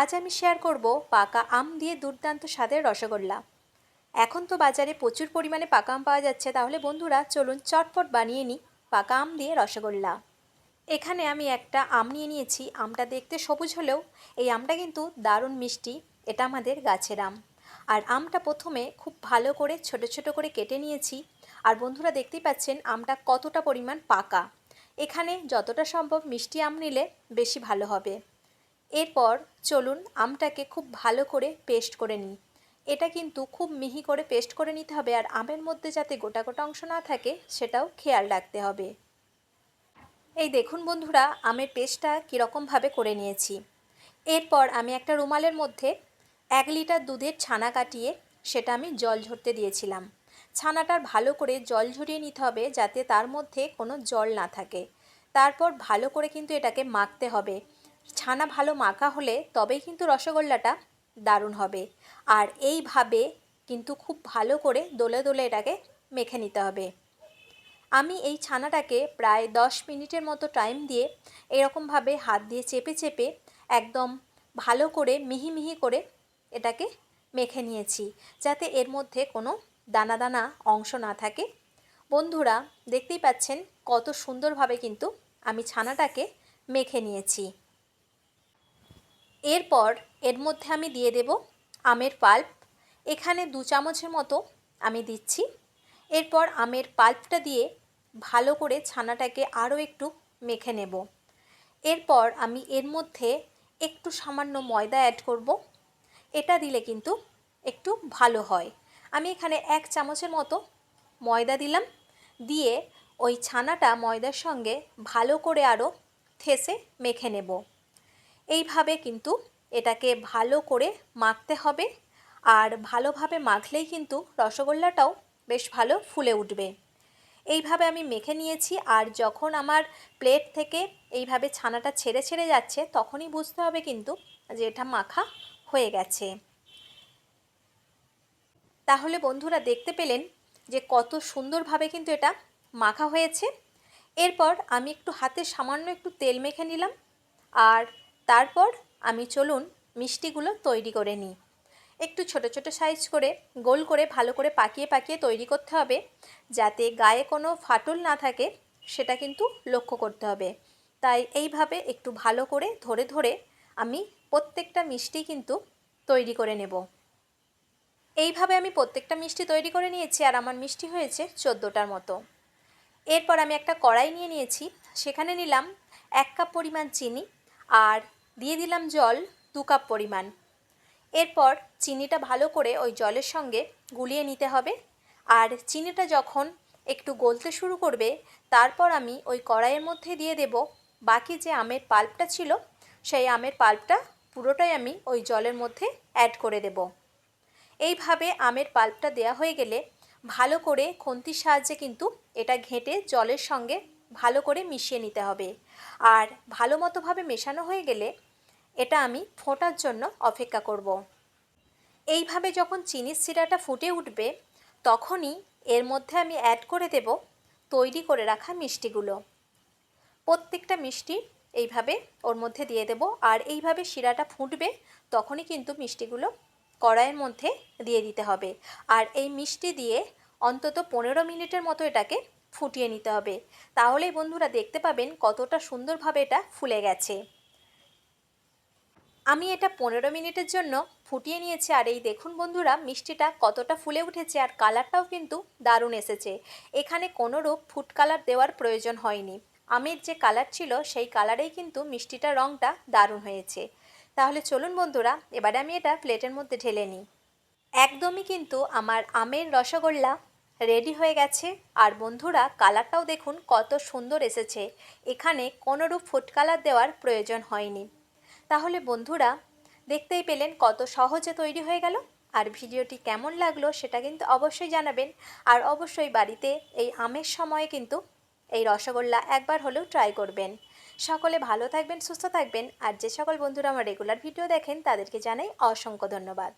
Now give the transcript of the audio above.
আজ আমি শেয়ার করব পাকা আম দিয়ে দুর্দান্ত স্বাদের রসগোল্লা। এখন তো বাজারে প্রচুর পরিমাণে পাকা আম পাওয়া যাচ্ছে, তাহলে বন্ধুরা চলুন চটপট বানিয়ে নিই পাকা আম দিয়ে রসগোল্লা। এখানে আমি একটা আম নিয়ে নিয়েছি, আমটা দেখতে সবুজ হলেও এই আমটা কিন্তু দারুণ মিষ্টি, এটা আমাদের গাছের আম। আর আমটা প্রথমে খুব ভালো করে ছোট ছোট করে কেটে নিয়েছি, আর বন্ধুরা দেখতেই পাচ্ছেন আমটা কতটা পরিমাণ পাকা। এখানে যতটা সম্ভব মিষ্টি আম নিলে বেশি ভালো হবে। এরপর চলুন আমটাকে খুব ভালো করে পেস্ট করে নিই। এটা কিন্তু খুব মিহি করে পেস্ট করে নিতে হবে আর আমের মধ্যে যাতে গোটা গোটা অংশ না থাকে সেটাও খেয়াল রাখতে হবে। এই দেখুন বন্ধুরা, আমের পেস্টটা কীরকমভাবে করে নিয়েছি। এরপর আমি একটা রুমালের মধ্যে এক লিটার দুধের ছানা কাটিয়ে সেটা আমি জল ঝরতে দিয়েছিলাম। ছানাটার ভালো করে জল ঝরিয়ে নিতে হবে যাতে তার মধ্যে কোনো জল না থাকে। তারপর ভালো করে কিন্তু এটাকে মাখতে হবে। ছানা ভালো মাখা হলে তবেই কিন্তু রসগোল্লাটা দারুণ হবে। আর এইভাবে কিন্তু খুব ভালো করে দোলে দোলে এটাকে মেখে নিতে হবে। আমি এই ছানাটাকে প্রায় দশ মিনিটের মতো টাইম দিয়ে এরকমভাবে হাত দিয়ে চেপে চেপে একদম ভালো করে মিহি মিহি করে এটাকে মেখে নিয়েছি, যাতে এর মধ্যে কোনো দানা দানা অংশ না থাকে। বন্ধুরা, দেখতেই পাচ্ছেন কত সুন্দরভাবে কিন্তু আমি ছানাটাকে মেখে নিয়েছি। এরপর এর মধ্যে আমি দিয়ে দেব আমের পাল্প। এখানে দু চামচের মতো আমি দিচ্ছি। এরপর আমের পাল্পটা দিয়ে ভালো করে ছানাটাকে আরও একটু মেখে নেব। এরপর আমি এর মধ্যে একটু সামান্য ময়দা অ্যাড করব। এটা দিলে কিন্তু একটু ভালো হয়। আমি এখানে এক চামচের মতো ময়দা দিলাম। দিয়ে ওই ছানাটা ময়দার সঙ্গে ভালো করে আরও থেসে মেখে নেব। এইভাবে কিন্তু এটাকে ভালো করে মাখতে হবে। আর ভালোভাবে মাখলেই কিন্তু রসগোল্লাটাও বেশ ভালো ফুলে উঠবে। এইভাবে আমি মেখে নিয়েছি আর যখন আমার প্লেট থেকে এইভাবে ছানাটা ছেড়ে ছেড়ে যাচ্ছে তখনই বুঝতে হবে কিন্তু যে এটা মাখা হয়ে গেছে। তাহলে বন্ধুরা দেখতে পেলেন যে কত সুন্দরভাবে কিন্তু এটা মাখা হয়েছে। এরপর আমি একটু হাতে সামান্য একটু তেল মেখে নিলাম। আর তারপর আমি চলুন মিষ্টিগুলো তৈরি করে নিই। একটু ছোট ছোট সাইজ করে, গোল করে, ভালো করে পাকিয়ে পাকিয়ে তৈরি করতে হবে, যাতে গায়ে কোনো ফাটল না থাকে, সেটা কিন্তু লক্ষ্য করতে হবে। তাই এইভাবে একটু ভালো করে ধরে ধরে আমি প্রত্যেকটা মিষ্টি কিন্তু তৈরি করে নেব। এইভাবে আমি প্রত্যেকটা মিষ্টি তৈরি করে নিয়েছি, আর আমার মিষ্টি হয়েছে চোদ্দোটার মতো। এরপর আমি একটা কড়াই নিয়ে নিয়েছি, সেখানে নিলাম এক কাপ পরিমাণ চিনি আর দিয়ে দিলাম জল দু কাপ পরিমাণ। এরপর চিনিটা ভালো করে ওই জলের সঙ্গে গুলিয়ে নিতে হবে। আর চিনিটা যখন একটু গলতে শুরু করবে, তারপর আমি ওই কড়াইয়ের মধ্যে দিয়ে দেব বাকি যে আমের পাল্পটা ছিল, সেই আমের পাল্পটা পুরোটাই আমি ওই জলের মধ্যে অ্যাড করে দেব। এইভাবে আমের পাল্পটা দেয়া হয়ে গেলে ভালো করে খন্তির সাহায্যে কিন্তু এটা ঘেঁটে জলের সঙ্গে ভালো করে মিশিয়ে নিতে হবে। আর ভালো মতোভাবে মেশানো হয়ে গেলে এটা আমি ফোটার জন্য অপেক্ষা করব। এইভাবে যখন চিনির সিরাটা ফুটে উঠবে, তখনই এর মধ্যে আমি অ্যাড করে দেব তৈরি করে রাখা মিষ্টিগুলো প্রত্যেকটা মিষ্টি এইভাবে ওর মধ্যে দিয়ে দেব আর এইভাবে শিরাটা ফুটবে, তখনই কিন্তু মিষ্টিগুলো কড়াইয়ের মধ্যে দিয়ে দিতে হবে আর এই মিষ্টি দিয়ে অন্তত পনেরো মিনিটের মতো এটাকে ফুটিয়ে নিতে হবে। তাহলেই বন্ধুরা দেখতে পাবেন কতটা সুন্দরভাবে এটা ফুলে গেছে। আমি এটা পনেরো মিনিটের জন্য ফুটিয়ে নিয়েছি আর এই দেখুন বন্ধুরা, মিষ্টিটা কতটা ফুলে উঠেছে আর কালারটাও কিন্তু দারুণ এসেছে। এখানে কোনোরূপ ফুড কালার দেওয়ার প্রয়োজন হয়নি। আমের যে কালার ছিল সেই কালারেই কিন্তু মিষ্টিটার রঙটা দারুণ হয়েছে। তাহলে চলুন বন্ধুরা, এবারে আমি এটা প্লেটের মধ্যে ঢেলে নিই। একদমই কিন্তু আমার আমের রসগোল্লা রেডি হয়ে গেছে। আর বন্ধুরা, কালারটাও দেখুন কত সুন্দর এসেছে। এখানে কোনোরূপ ফুড কালার দেওয়ার প্রয়োজন হয়নি। তাহলে বন্ধুরা, দেখতেই পেলেন কত সহজে তৈরি হয়ে গেল। আর ভিডিওটি কেমন লাগল সেটা কিন্তু অবশ্যই জানাবেন। আর অবশ্যই বাড়িতে এই আমের সময়ে কিন্তু এই রসগোল্লা একবার হলেও ট্রাই করবেন। সকলে ভালো থাকবেন, সুস্থ থাকবেন। আর যে সকল বন্ধুরা আমার রেগুলার ভিডিও দেখেন, তাদেরকে জানাই অসংখ্য ধন্যবাদ।